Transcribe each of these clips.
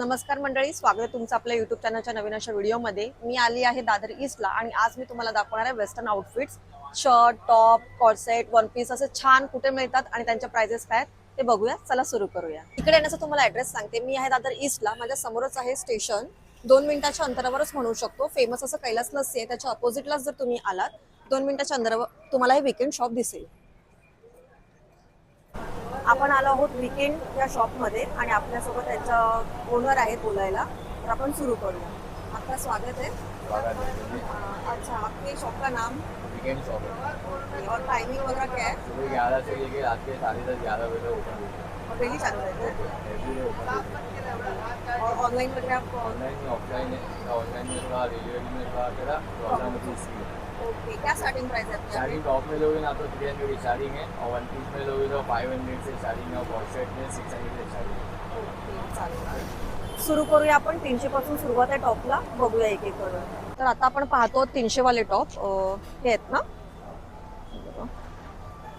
नमस्कार मंडळी स्वागत तुमचं आपल्या युट्यूब चॅनलच्या नवीन अशा व्हिडिओमध्ये मी आली आहे दादर ईस्टला आणि आज मी तुम्हाला दाखवणार आहे western outfits shirt top corset one piece असे छान कुठे मिळतात आणि त्यांच्या प्राइजेस काय आहेत ते बघूया. चला सुरू करूया. इकडे येण्याचा तुम्हाला ऍड्रेस सांगते. मी आहे दादर ईस्टला माझ्या समोरच आहे स्टेशन दोन मिनिटाच्या अंतरावरच म्हणू शकतो. फेमस असं कैलास लस्सी आहे त्याच्या अपोजिटलाच जर तुम्ही आलात दोन मिनिटाच्या अंतरावर तुम्हाला हे विकेंड शॉप दिसेल. आपण आलो आहोत विकेंड या शॉपमध्ये आणि आपल्यासोबत त्यांचा ओनर आहेत बोलायला. तर आपण सुरू करूया. आपका स्वागत है अ, अच्छा आपके शॉप का नाम? वीकेंड शॉप है और टाइमिंग वगैरह क्या है सुबह ग्यारह से लेके रात के साढ़े दस ग्यारह बजे ओपन चालू रहता है और ऑनलाइन वगैरह आप ऑनलाइन ऑफलाइन है ऑनलाइन में थोड़ा डिलीवरी में थोड़ा तेरा प्रॉब्लम होती. है ओके क्या स्टार्टिंग प्राइस है आपकी? स्टार्टिंग टॉप में लोगे ना तो थ्री हंड्रेड स्टार्टिंग है और वन पीस में लोगे तो फाइव हंड्रेड से स्टार्टिंग है और कॉर्सेट में सिक्स हंड्रेड से स्टार्टिंग ओके चालेल. सुरू करूया आपण तीनशे पासून सुरुवात आहे टॉपला बघूया एक एक करून. तर आता आपण पाहतो तीनशे वाले टॉप हे आहेत ना?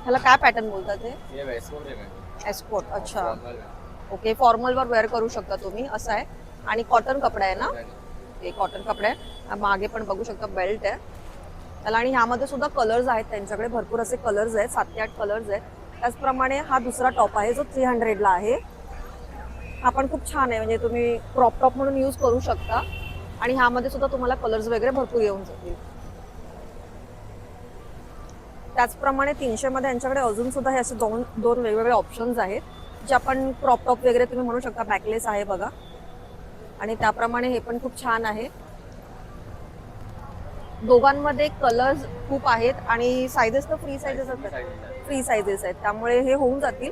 ह्याला काय पॅटर्न बोलतात ते? ये वेस्टकोट मैम एस्पोर्ट अच्छा. ओके फॉर्मल वर वेअर करू शकता तुम्ही असं आहे. आणि कॉटन कपडा आहे ना? हे कॉटन कपडा आहे. मागे पण बघू शकता बेल्ट आहे. त्याला आणि ह्यामध्ये सुद्धा कलर्स आहेत त्यांच्याकडे भरपूर असे कलर्स आहेत सात ते आठ कलर्स आहेत. त्याचप्रमाणे हा दुसरा टॉप आहे जो थ्री हंड्रेडला आहे. हा पण खूप छान आहे म्हणजे तुम्ही क्रॉप टॉप म्हणून यूज करू शकता. आणि ह्यामध्ये सुद्धा तुम्हाला कलर्स वगैरे भरपूर येऊन जातील. त्याचप्रमाणे तीनशे मध्ये यांच्याकडे अजून सुद्धा हे असे दोन दोन वेगवेगळे ऑप्शन्स आहेत जे आपण क्रॉप टॉप वगैरे तुम्ही म्हणू शकता बॅकलेस आहे बघा. आणि त्याप्रमाणे हे पण खूप छान आहे. दोघांमध्ये कलर्स खूप आहेत आणि सायझेस तर फ्री सायझेस असतात फ्री सायझेस आहेत. त्यामुळे हे होऊन जातील.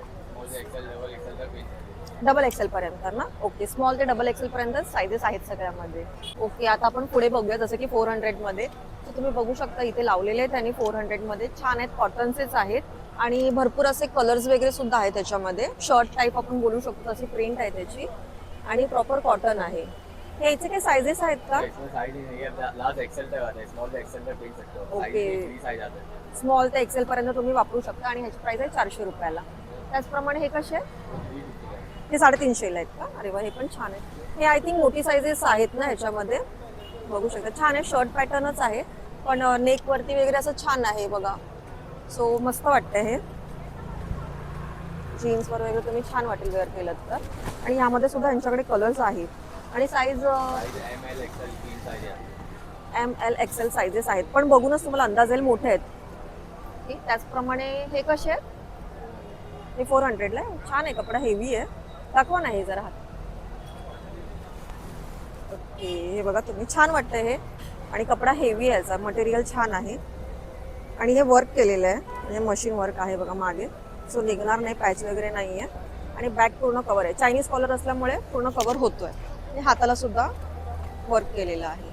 डबल एक्सेल पर्यंत ना? ओके स्मॉल ते डबल एक्सेल पर्यंत सायझेस आहेत सगळ्यामध्ये. ओके आता आपण पुढे बघूया जसं की फोर हंड्रेडमध्ये. तर तुम्ही बघू शकता इथे लावलेले आहेत आणि फोर हंड्रेडमध्ये. छान आहेत कॉटनचेच आहेत. आणि भरपूर असे कलर्स वगैरे सुद्धा आहेत त्याच्यामध्ये. शर्ट टाईप आपण बोलू शकतो अशी प्रिंट आहे त्याची. आणि प्रॉपर कॉटन आहे. याचे काही सायझेस आहेत का? है स्मॉल ते एक्सेल पर्यंत तुम्ही वापरू शकता आणि ह्याची प्राइस आहे चारशे रुपयाला. त्याचप्रमाणे हे कसे हे साडेतीनशेला आहेत का? अरे वा हे पण छान आहे. हे आय थिंक मोठी साईजेस आहेत ना ह्याच्यामध्ये. बघू शकता. छान आहे. शर्ट पॅटर्नच आहे. पण नेक वरती वगैरे असं छान आहे बघा. सो मस्त वाटतंय हे. जीन्सवर वगैरे तुम्ही छान वाटेल वेअर केलं तर. आणि ह्यामध्ये सुद्धा यांच्याकडे कलर्स आहेत. आणि size size M L XL तीन साइज है एम एल एक्सेल साईजेस आहेत. पण बघूनच तुम्हाला अंदाज येईल मोठे आहेत. ठीक त्याचप्रमाणे हे कसे आहेत? हे फोर हंड्रेडला आहे. छान आहे कपडा हेवी आहे. दाखवा ना हे जरा. हात ओके हे बघा तुम्ही छान वाटतंय हे. आणि कपडा हेवी आहे याचा. मटेरियल छान आहे. आणि हे वर्क केलेलं आहे. म्हणजे मशीन वर्क आहे बघा मागे. सो निघणार नाही पॅच वगैरे नाही आहे आणि बॅक पूर्ण कवर आहे. चायनीज कॉलर असल्यामुळे पूर्ण कवर होतोय. आणि हाताला सुद्धा वर्क केलेलं आहे.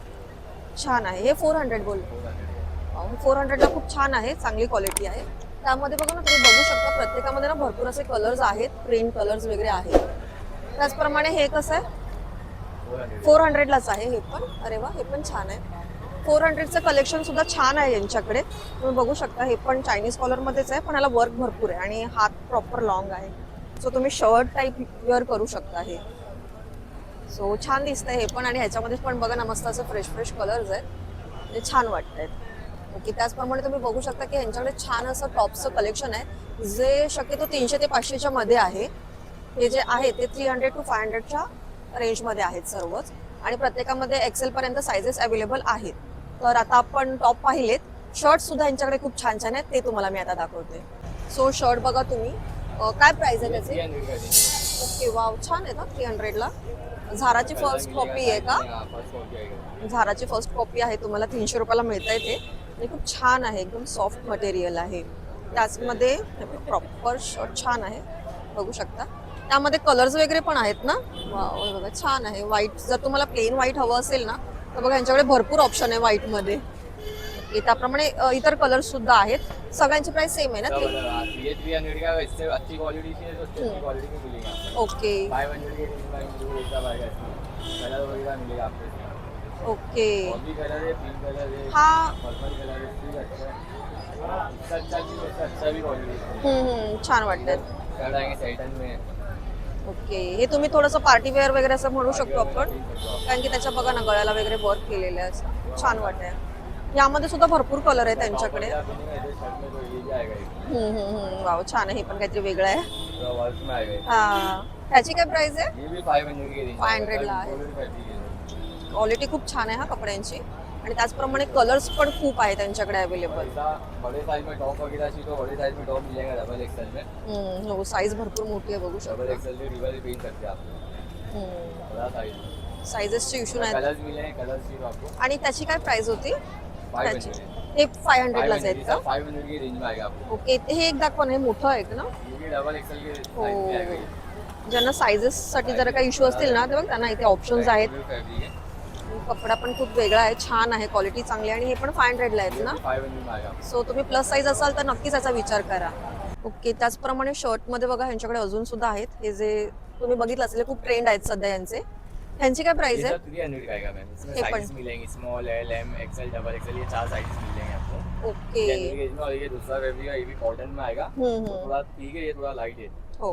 छान आहे. हे फोर हंड्रेड बोल. फोर हंड्रेडला खूप छान आहे. चांगली क्वालिटी आहे. त्यामध्ये बघा ना तुम्ही बघू शकता प्रत्येकामध्ये ना भरपूर असे कलर्स आहेत. प्रिंट कलर्स वगैरे आहेत. त्याचप्रमाणे हे कसं आहे? फोर फोर हंड्रेडलाच आहे हे पण. अरे वा हे पण छान आहे. फोर हंड्रेडचं कलेक्शन सुद्धा छान आहे यांच्याकडे. तुम्ही बघू शकता हे पण चायनीज कॉलरमध्येच आहे पण याला वर्क भरपूर आहे आणि हात प्रॉपर लॉंग आहे. सो तुम्ही शर्ट टाईप वेअर करू शकता हे. सो छान दिसतंय हे पण आणि ह्याच्यामध्ये पण बघा ना मस्त असं फ्रेश फ्रेश कलर्स आहेत. ते छान वाटत आहेत ओके त्याचप्रमाणे तुम्ही बघू शकता की यांच्याकडे छान असं टॉपचं कलेक्शन आहे. जे शक्यतो तीनशे ते पाचशेच्या मध्ये आहे. हे जे आहे ते थ्री हंड्रेड टू फाय हंड्रेडच्या रेंजमध्ये आहेत सर्वच. आणि प्रत्येकामध्ये एक्सेल पर्यंत सायझेस अवेलेबल आहेत. तर आता आपण टॉप पाहिलेत. शर्ट सुद्धा यांच्याकडे खूप छान छान आहेत. ते तुम्हाला मी आता दाखवते. सो शर्ट बघा तुम्ही. काय प्राइस आहे त्याचे? ओके वाव छान आहे ना थ्री हंड्रेडला झाराची फर्स्ट कॉपी आहे का? झाराची फर्स्ट कॉपी आहे तुम्हाला तीनशे रुपयाला मिळत आहे ते. आणि खूप छान आहे एकदम सॉफ्ट मटेरियल आहे. त्याचमध्ये प्रॉपर शर्ट छान आहे. बघू शकता. त्यामध्ये कलर्स वगैरे पण आहेत ना? बघा छान आहे. व्हाईट जर तुम्हाला प्लेन व्हाईट हवं असेल ना तर बघा यांच्याकडे भरपूर ऑप्शन आहे व्हाईटमध्ये त्याप्रमाणे इतर कलर्स सुद्धा आहेत. सगळ्यांची प्राइस सेम आहे ना ती? अलग। ये थ्री हंड्रेड का इससे अच्छी क्वालिटी की है तो उससे अच्छी क्वालिटी की मिलेगी आपको ओके फाइव हंड्रेड के तीन बाई मुझे एक आएगा इसमें कलर वगैरह मिलेगा आपको इसमें ओके और भी कलर है पिंक कलर है हा पर्पल कलर है. इससे भी अच्छा है इससे अच्छा भी इससे अच्छा भी क्वालिटी है हम्म, हम्म, छान वाटतात कलर आएंगे सैटन में ओके. हे तुम्ही थोडंसं पार्टी वेअर वगैरे असं म्हणू शकतो आपण। कारण की त्याच्या बघा ना गळ्याला वगैरे वर्क केलेलं आहे असं. छान वाटतंय. यामध्ये सुद्धा भरपूर कलर आहे त्यांच्याकडे. नहीं है। हम्म, हम्म, हम्म. वाव छान आहे हे पण काहीतरी वेगळं आहे। हा. ह्याची काय प्राइस आहे? ये भी 500 की रेंज 500 ला आहे. क्वालिटी खूप छान आहे हा कपड्यांची. आणि त्याचप्रमाणे कलर्स पण खूप आहे त्यांच्याकडे अवेलेबल ऐसा बड़े साइज में टॉप वगैरह चाहिए तो बड़े साइज में टॉप मिल जाएगा डबल एक्सएल में हो साईज भरपूर मोठी आहे बघू डबल शकता एक्सएल में रिवर पहन सकते हैं आप हम्म. बड़ा साइज साईजेसचे इश्यू नाहीत कलर्स मिलेंगे कलर्स चाहिए तो आपको आणि त्याची काय प्राइस होती? त्याची हे फाय हंड्रेडलाच आहेत का? फाइव हंड्रेड की रेंज में आएगा आपको ओके हे एक दाखवा ना हे मोठं आहे ना? ये भी डबल एक्सएल के साइज हो. में आएगा ये। ज्यांना साईजेस साठी जर काही इश्यू असतील ना तर बघ त्यांना इथे ऑप्शन्स आहेत. है कपडा पण खूप वेगळा आहे छान आहे क्वालिटी चांगली आहे आणि हे पण फाय हंड्रेडला आहेत ना? फाइव हंड्रेड में आएगा सो तुम्ही प्लस साईज असाल तर नक्कीच याचा विचार करा. ओके त्याचप्रमाणे शर्टमध्ये बघा ह्यांच्याकडे अजून सुद्धा आहेत. हे जे तुम्ही बघितलं असेल हे खूप ट्रेंड आहेत सध्या यांचे. ह्यांची काय प्राइस सब थ्री हंड्रेड का आएगा मैम। इसमें ये साइजेस पण- मिलेंगे small L M XL double XL ये चार साइजेस मिल जाएंगे आपको। ओके जनरल रेंज में और ये दूसरा फैब्रिक है ये भी कॉटन में आएगा। हम्म, तो हम्म. थोड़ा ठीक है ये थोड़ा लाइट है। हो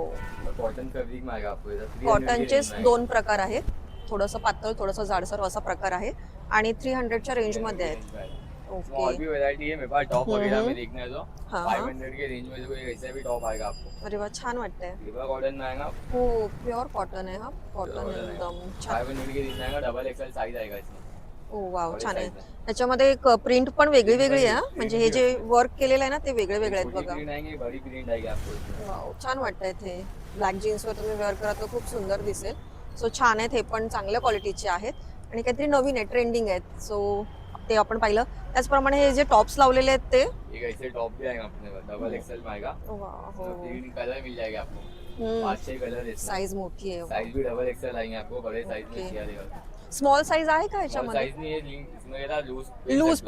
कॉटन फैब्रिक में आएगा आपको 300 की कॉटनचे range में आएगा। दोन प्रकार आहेत थोडंसं पातळ थोडंसं जाडसर असा प्रकार आहे. आणि थ्री हंड्रेडच्या रेंजमध्ये आहेत इसमें और ओके भी वैरायटी है मेरे पास टॉप वगैरह हम्म। में देखना तो। फाइव. हंड्रेड के रेंज में कोई ऐसा भी टॉप आएगा आपको। अरे वा छान वाटतंय कॉटन में आएगा। हो प्युअर कॉटन आहे हा कॉटन एकदम छान। फाइव हंड्रेड के रेंज में आएगा डबल एक्सएल साइज आएगा इसमें। ओ वाव छान आहे। त्याच्यामध्ये एक प्रिंट पण वेगळी वेगळी आहे म्हणजे हे जे वर्क केलेलं आहे ना ते वेगळे वेगळे आहेत बघा। वाव छान वाटतंय ते. ब्लॅक जीन्सवर तुम्ही वेअर करा तर खूप सुंदर दिसेल. सो छान आहेत हे पण चांगल्या क्वालिटीचे आहेत. आणि काहीतरी नवीन आहे ट्रेंडिंग आहेत. सो ते आपण पाहिलं. त्याचप्रमाणे हे जे टॉप्स लावलेले आहेत ते. एक ऐसे टॉप भी आएगा अपने पास डबल में आएगा तीन कलर मिल जाएगा आपको. हम्म, पाँच छह कलर इसमें साईज मोठी आहे. साइज भी डबल एक्सएल आएंगे आपको. बड़े साइज में Okay. चाहिए देगा स्मॉल साईज आहे का ह्याच्यामध्ये? साइज नहीं है लिंक इसमें ये लूज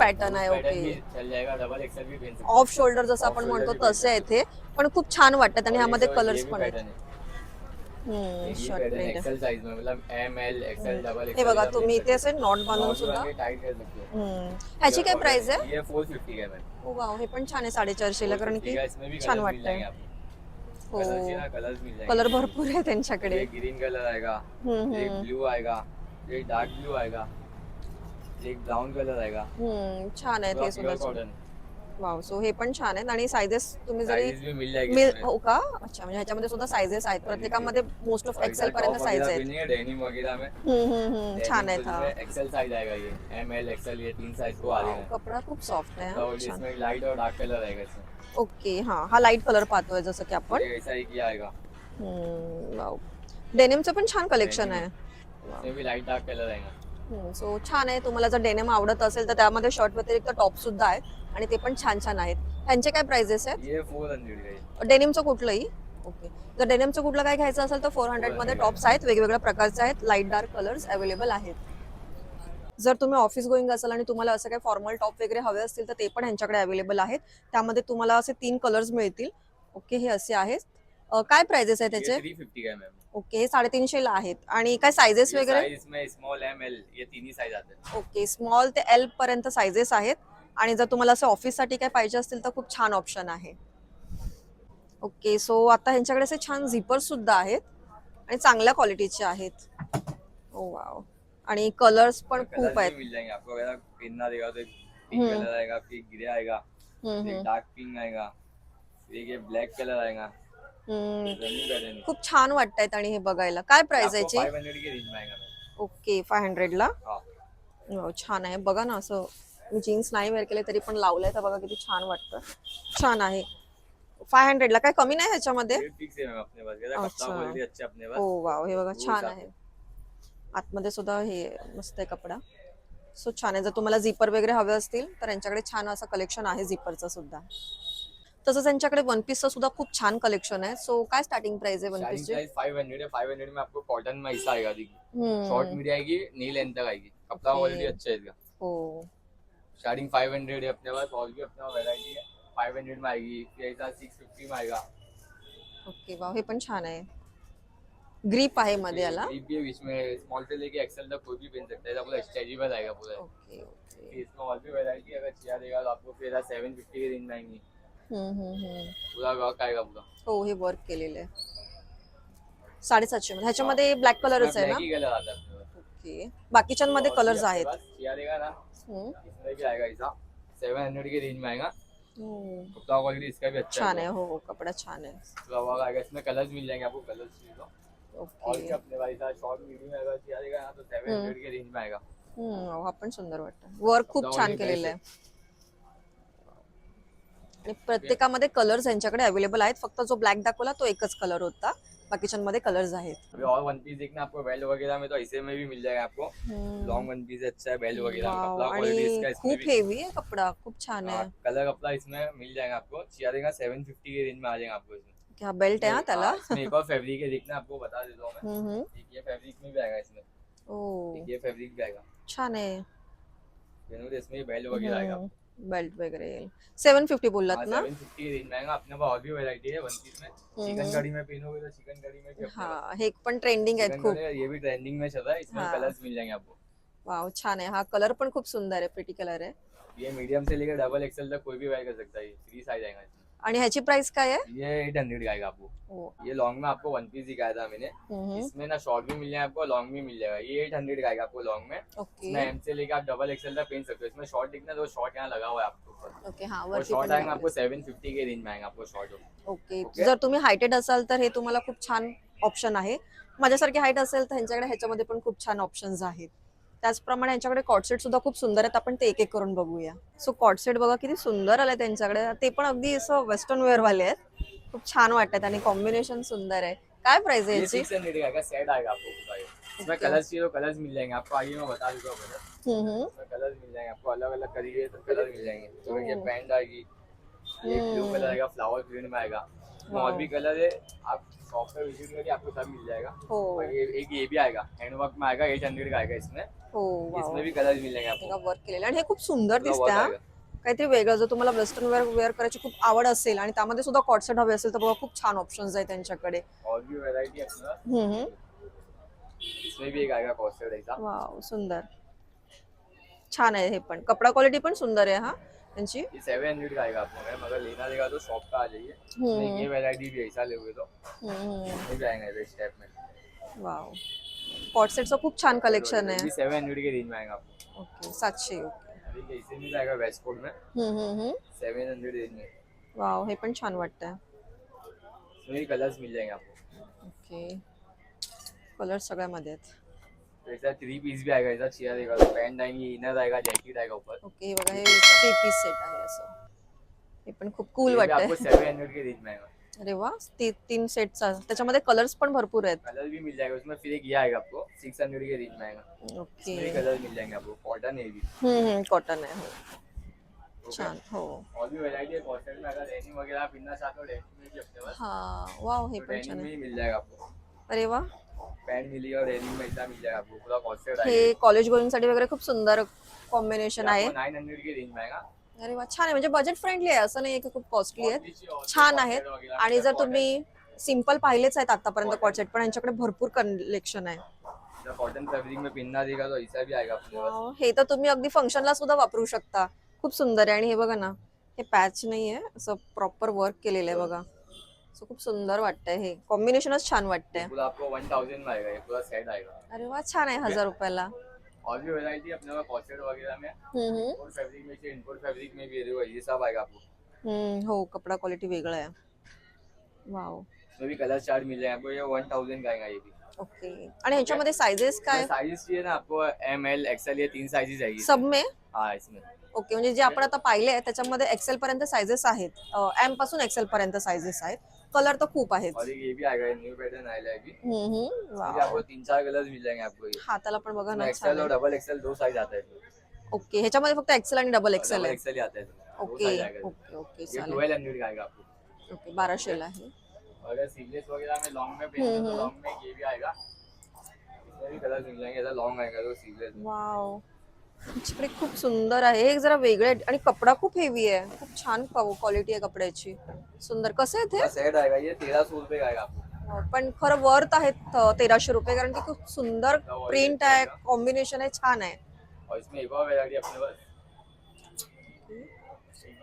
है. चल जाएगा डबल भी पहन सकते ऑफ शोल्डर जसं आपण म्हणतो तसे आहेत हे पण खूप छान वाटतात आणि ह्यामध्ये कलर्स पण आहेत pattern है हम्म, ये shirt pattern print XL size में मतलब एम एल एक्सेल डबल हे बघा तुम्ही इथे असे नॉट बांधून सुद्धा हो. ह्याची काय प्राइस आहे? ये 450 का है ओ वाव हे पण छान आहे साडेचारशेला कारण की छान वाटतंय. हो. कलर भरपूर आहे त्यांच्याकडे. ग्रीन कलर आएगा एक. ब्लू आएगा एक डार्क ब्लू आएगा एक ब्राउन कलर आएगा. हम्म, छान आहे ते सुद्धा. वाव सो हे पण छान आहेत. आणि सायझेस तुम्ही जरी मिल। हो का? अच्छा म्हणजे ह्याच्यामध्ये सुद्धा सायझेस आहेत. प्रत्येकामध्ये मोस्ट ऑफ एक्सेल पर्यंत साईज आहेत. डेनिम वगैरह में. छान आहेत हा. एक्सेल साइज आएगा ये एम एल एक्सेल ये तीन साइज को आ कपडा खूप सॉफ्ट आहे हा. इसमें लाइट और डार्क कलर आएगा इसमें ओके हा. हा लाइट कलर पाहतोय जसं की आपण. ये ऐसा ही किया आएगा हम्म, वाव. डेनिमचं पण छान कलेक्शन आहे. लाइट डार्क कलर आएगा सो छान आहे. तुम्हाला जर डेनिम आवडत असेल तर त्यामध्ये शर्ट व्यतिरिक्त टॉप सुद्धा आहेत आणि ते पण छान छान आहेत. त्यांचे काय प्राइजेस आहेत? डेनिमचं कुठलंही? ओके जर डेनिमचं कुठलं काय घ्यायचं असेल तर फोर हंड्रेडमध्ये टॉप्स आहेत वेगवेगळ्या प्रकारचे आहेत लाइट डार्क कलर्स अवेलेबल आहेत. जर तुम्ही ऑफिस गोईंग असाल आणि तुम्हाला असं काही फॉर्मल टॉप वगैरे हवे असतील तर ते पण ह्यांच्याकडे अवेलेबल आहेत. त्यामध्ये तुम्हाला असे तीन कलर्स मिळतील. ओके हे असे आहेत. काय प्राइजेस आहे त्याचे? ओके हे साडेतीनशे ला आहेत. आणि काय सायझेस वगैरे? स्मॉल एम एल ये तीन ही साइज आते हैं ओके स्मॉल ते एल पर्यंत सायझेस आहेत. आणि जर तुम्हाला असं ऑफिससाठी काय पाहिजे असतील तर खूप छान ऑप्शन आहे. ओके सो आता ह्यांच्याकडे असे छान झिपर सुद्धा आहेत आणि चांगल्या क्वालिटीचे आहेत. ओ वाव आणि कलर्स पण खूप आहेत. मिल जाएंगे आपको अगर पहनना देगा तो एक पिंक हम्म। कलर आएगा फिर ग्रे आएगा हम्म, एक हम्म, डार्क पिंक आएगा फिर एक ये ब्लैक कलर आएगा. हम्म. रनिंग पैटर्न खूप छान वाटतायत आणि हे बघायला. काय प्राइस आहे याची? फाइव हंड्रेड की रेंज में आएगा. मैम ओके फाय हंड्रेडला हाँ. वाव, छान आहे. बघा ना असं मी जीन्स नाही वेअर केले तरी पण लावलंय तर बघा किती छान वाटतं. छान आहे. फाय हंड्रेडला काय कमी नाही ह्याच्यामध्ये? है पास. पास. हो वाव हे बघा खूप छान. आहे. आतमध्ये सुद्धा हे मस्त आहे कपडा. सो छान आहे. जर तुम्हाला झिपर वगैरे हवे असतील तर यांच्याकडे छान असं कलेक्शन आहे झिपरचं सुद्धा. तसंच यांच्याकडे वन पीसचं सुद्धा खूप छान कलेक्शन आहे. सो काय स्टार्टिंग प्राइस आहे वन साइज फाइव हंड्रेड है फाइव हंड्रेड में आपको कॉटन में ऐसा आएगा देखिए शॉर्ट मीडिया आएगी नी लेंथ तक आएगी. कपड़ा. क्वालिटी अच्छा है इसका हो. स्टार्टिंग फाइव हंड्रेड है अपने पास और भी अपना वेराइटी है। फाइव हंड्रेड में आएगी ऐसा सिक्स फिफ्टी में आएगा। ओके वाव हे पण छान आहे. ग्रीप आहे मध्ये याला Deep भी है इसमें स्मॉल से लेके एक्सेल तक कोई भी पहन सकता है ऐसा पूरा स्ट्रेचेबल आएगा पूरा। ओके ओके इसमें और भी वेराइटी अगर चाहिए देगा तो आपको फिर सेवन फिफ्टी की रेंज में आएंगी। हम्म, हम्म, हम्म. पूरा वर्क आएगा पूरा। हो हे वर्क केलेलं आहे. साडेसातशे मध्ये. ह्याच्यामध्ये ब्लॅक कलरच आहे ना? ब्लैक ही कलर आता है पास। ओके बाकीच्यांमध्ये कलर्स आहेत. पास चिया देगा ना. इसमें। भी आएगा ऐसा? सेवन हंड्रेड के रेंज में आएगा. कपड़ा क्वालिटी इसका भी अच्छा छान आहे हो हो कपडा छान। आहे फ्लावर आएगा इसमें कलर्स मिल जाएंगे आपको कलर्स और अपने भाई शॉर्ट मीडियम आएगा तो सेवन. हंड्रेड के रेंज में आएगा। हम्म, हा पण सुंदर वाटतं। वर्क खूप छान केलेलं आहे. आणि प्रत्येकामध्ये कलर्स यांच्याकडे अवेलेबल आहेत. फक्त जो ब्लॅक दाखवला तो एकच कलर होता. बाकीच्यांमध्ये कलर्स आहेत. अभी और वन पीस देखना आपको बेल्ट वगैरह में तो ऐसे में भी मिल जाएगा आपको। हम्म. लॉन्ग वन पीस अच्छा है बेल्ट वगैरह में कपड़ा हेवी खूप छान आहे कलर कपड़ा इसमें मिल जाएगा आपको। सेवन फिफ्टी के रेंज में आ जाएगा आपको इसमें। हा बेल्ट हा त्याला हाँ, एक और फैब्रिक है देखना आपको बता देता हूँ मैं। हम्म, हम्म. एक ये फैब्रिक में भी आएगा इसमें। ओ ये फैब्रिक भी आएगा। छान के इसमें बेल्ट वगैरह आएगा बेल्ट वगैरे सेवन फिफ्टी बोललात ना? सेवन फिफ्टी के रेंज में आएगा अपने पास और भी वैरायटी है वन पीस में। चिकन कड़ी में पहनोगे तो चिकन कड़ी में भी अपने हा पास- हे पण ट्रेंडिंग आहेत चिकन खूप। कड़ी ये भी ट्रेंडिंग में चल रहा है इसमें हाँ। कलर्स मिल जाएंगे आपको। वाव छान आहे हा कलर पण खूप सुंदर आहे प्रिटी कलर आहे ये मीडियम से लेकर डबल एक्सएल तक कोई भी वेयर कर सकता है फ्री साइज आएगा इसमें। आणि ह्याची प्राइस काय आहे? ये एट हंड्रेड का आएगा आपको ये लॉन्ग में आपको वन पीस दिखाया था मैंने. इसमें ना शॉर्ट भी मिल जाएगा आपको लॉन्ग भी मिल जाएगा. ये एट हंड्रेड का आएगा आपको लॉन्ग में इसमें एम से लेकर आप डबल एक्सएल तक पहन सकते हो. इसमें शॉर्ट दिखना तो शॉर्ट यहाँ लगा हुआ है आपके ओके हा शॉर्ट आएगा आपको. सेवन फिफ्टी के रेंज में आएगा आपको शॉर्ट ओके ओके. जर तुम्ही हायटेड असाल तर हे तुम्हाला खूप छान ऑप्शन आहे. माझ्यासारखे हाईट असेल तर ह्यांच्याकडे ह्याच्यामध्ये पण खूप छान ऑप्शन्स आहेत. त्याचप्रमाणे यांच्याकडे कॉटसेट सुद्धा खूप सुंदर आहेत. आपण ते एक एक करून बघूया. सो कॉटसेट बघा किती सुंदर आले त्यांच्याकडे ते पण अगदी असं वेस्टर्न वेअर वाले आहेत. खूप छान वाटतात आणि कॉम्बिनेशन सुंदर आहे. काय प्राइस आहे याची? सिक्स हंड्रेड का? आएगा सेट आएगा आपको पूरा ये इसमें ओके. कलर्स चाहिए तो कलर्स मिल जाएंगे. आपको आगे मैं बता कलर. इसमें कलर्स मिल जाएंगे. आपको अलग अलग करिए तो कलर मिल जाएंगे. तो ये. पैंट आएगी. ये ब्लू. कलर आएगा फ्लावर प्रिंट में आएगा. भी कलर है आप शॉप पे विजिट करिए आपको सब मिल जाएगा। हो। और ये एक ये भी आएगा हैंडवर्क में आएगा एट हंड्रेड का आएगा इसमें। हो. इसमें भी कलर मिल जाएंगे आपको। वर्क केलेलं आणि हे खूप सुंदर दिसतं हा. काहीतरी वेगळं जर तुम्हाला वेस्टर्न वेअर वेअर करायची खूप आवड असेल आणि त्यामध्ये सुद्धा कॉटसेट हवे असेल तर बघा खूप छान ऑप्शन्स आहेत त्यांच्याकडे. और भी वैरायटी है अपने पास हम्म, हम्म. इसमें भी एक आएगा कॉस्टेड ऐसा. वाव सुंदर. छान आहे हे पण. कपडा क्वालिटी पण सुंदर आहे हा. त्यांची ये का आएगा आपको मैम अगर लेना रहेगा तो शॉप पे आ जाइए. नहीं, ये वैरायटी भी ऐसा लोगे तो। भी आएगा इस टाइप में। वाव कॉटसेटचं खूप छान कलेक्शन आहे सेवन हंड्रेड के रेंज में आएगा आपको। ओके सातशे ओके इसे भी आएगा वेस्ट कोट में। हम्म, हम्म, हम्म. सेवन हंड्रेड रेंज में। वाव हे पण छान वाटतंय. इसमें कलर्स मिल जाएंगे आपको। ओके कलर सगळ्यामध्ये आहेत. ऐसा थ्री पीस भी आएगा ऐसा चेयर आएगा पैंट आएंगी इनर आएगा जैकेट आएगा ऊपर ओके हे बघा हे थ्री पीस सेट आहे असं. हे पण खूप कूल ये भी आपको वाटतंय सेवन हंड्रेड के रेंज में आएगा अरे वा ती तीन सेटचा त्याच्यामध्ये कलर्स पण भरपूर आहेत. कलर भी मिल जाएगा उसमें फिर एक ये आएगा आपको सिक्स हंड्रेड के रेंज में आएगा ओके. इसमें कलर मिल जाएंगे आपको कॉटन है ये भी हम्म कॉटन आहे हो. ओके? छान हो. और भी वैरायटी है कॉटन में अगर डेनिम वगैरह पिनना चाहते हो डेनिम में भी अपने पास हा वाव हे पण छान में आहे. ही मिल जाएगा आपको अरे वा. पैंट मिली और में मिल जाएगा आपको पूरा हे कॉलेज गोईंगसाठी वगैरे खूप सुंदर कॉम्बिनेशन आहे. नाइन हंड्रेड के रेंज में आएगा। अरे वा छान आहे म्हणजे बजेट फ्रेंडली आहे असं नाही की खूप कॉस्टली और छान आहेत आणि जर तुम्ही सिंपल पाहिलेच आहेत आतापर्यंत कॉटसेट पण यांच्याकडे भरपूर कलेक्शन आहे. जर कॉटन फैब्रिक में पहनना देगा तो ऐसा भी आएगा अपने पास. वाव, हे तर तुम्ही अगदी फंक्शनला सुद्धा वापरू शकता. खूप सुंदर आहे. आणि हे बघा ना हे पॅच नाहीये असं प्रॉपर वर्क केलेलं आहे बघा. सो खूप सुंदर वाटतंय हे. कॉम्बिनेशनच छान वाटतंय. पूरा आपको वन थाउजेंड में आएगा ये पूरा सेट आएगा अरे वा छान आहे हजार रुपयाला. और भी वैरायटी अपने पास कॉस्टेड वगैरह में हम्म, हम्म. और फैब्रिक में से इनपुट फैब्रिक में भी देखो ये सब आएगा आपको. हम्म, हो कपडा क्वालिटी वेगळं आहे. वाव इसमें भी कलर चार्ट मिल जाएगा. आपको ये वन थाउजेंड का आएगा ये भी. ओके आणि ह्याच्यामध्ये साइजेस काय? साइजेस चाहिए ना आपको एम एल एक्सएल ये तीन साइजेस आएगी सब में? हाँ इसमें. ओके म्हणजे जे आपण आता पाहिले आहे त्याच्यामध्ये एक्सेल पर्यंत साइजेस आहेत. एमपासून एक्सेल पर्यंत साइजेस आहेत. कलर तर खूप आहेत और एक ये भी आएगा न्यू पैटर्न आएगा ये भी हम्म, हम्म. इसमें भी वाव. आपको तीन चार कलर्स मिल जाएंगे आपको ये हाताला पण बघा ना और आहे. डबल एक्सएल दो साइज आता है ओके ह्याच्यामध्ये फक्त एक्सेल आणि डबल एक्सेल आहे. ही आता है ओके। ओके ओके ये चालेल. ट्वेल्व हंड्रेड का आएगा आपको ओके बाराशेला आहे. और अगर सीवलेस वगैरह में लॉन्ग में हम्म, तो. लॉन्ग में ये भी आएगा इसमें भी कलर मिल जाएंगे ऐसा लॉन्ग आएगा तो सीवलेस तुमच्याकडे खूप सुंदर आहे. हे जरा वेगळे. आणि कपडा खूप हेवी आहे. खूप छान क्वालिटी आहे कपड्याची. सुंदर. कसं आहे ते? आपको पण खरं वर्थ आहेत तेराशे रुपये. कारण की खूप सुंदर प्रिंट आहे कॉम्बिनेशन आहे छान आहे.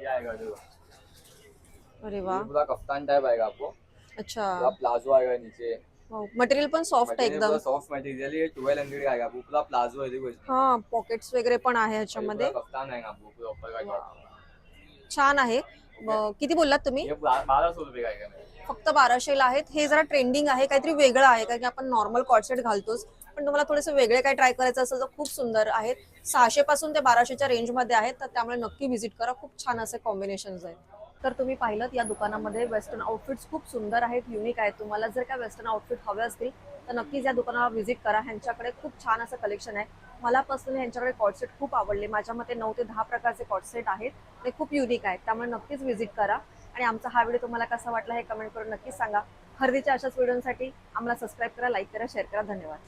एक जो? अरे वा. कफ्तान टाइप आएगा आपको. अच्छा. प्लाजो आएगा नीचे. मटेरियल पण सॉफ्ट आहे एकदम. सॉफ्ट मटेरियल ये ट्वेल्व हंड्रेड आएगा आपको पूरा प्लाजो है हा पॉकेट्स वगैरे पण आहे ह्याच्यामध्ये आपको पूरा। छान आहे. किती बोललात तुम्ही? ये बारह सौ रुपए का आएगा मेरे फक्त बाराशेला आहेत. हे जरा ट्रेंडिंग आहे. काहीतरी वेगळं आहे. कारण की आपण नॉर्मल कॉटसेट घालतोच. पण तुम्हाला थोडेसे वेगळे काय ट्राय करायचं असेल तर खूप सुंदर आहेत. सहाशे पासून ते बाराशेच्या रेंजमध्ये आहेत. तर त्यामुळे नक्की व्हिजिट करा. खूप छान असे कॉम्बिनेशन आहेत. तर तुम्ही पाहिलं या दुकानामध्ये वेस्टर्न आउटफिट्स खूप सुंदर आहेत युनिक आहेत. तुम्हाला जर का वेस्टर्न आउटफिट हवे असतील तर नक्कीच या दुकानाला व्हिजिट करा. ह्यांच्याकडे खूप छान असं कलेक्शन आहे. मला पर्सनली ह्यांच्याकडे कॉटसेट खूप आवडले. माझ्या मते नऊ ते दहा प्रकारचे कॉटसेट आहेत. ते खूप युनिक आहेत. त्यामुळे नक्कीच व्हिजिट करा. आणि आमचा हा व्हिडिओ तुम्हाला कसा वाटला हे कमेंट करून नक्कीच सांगा. खरेदीच्या अशाच व्हिडिओसाठी आम्हाला सबस्क्राईब करा लाईक करा शेअर करा. धन्यवाद.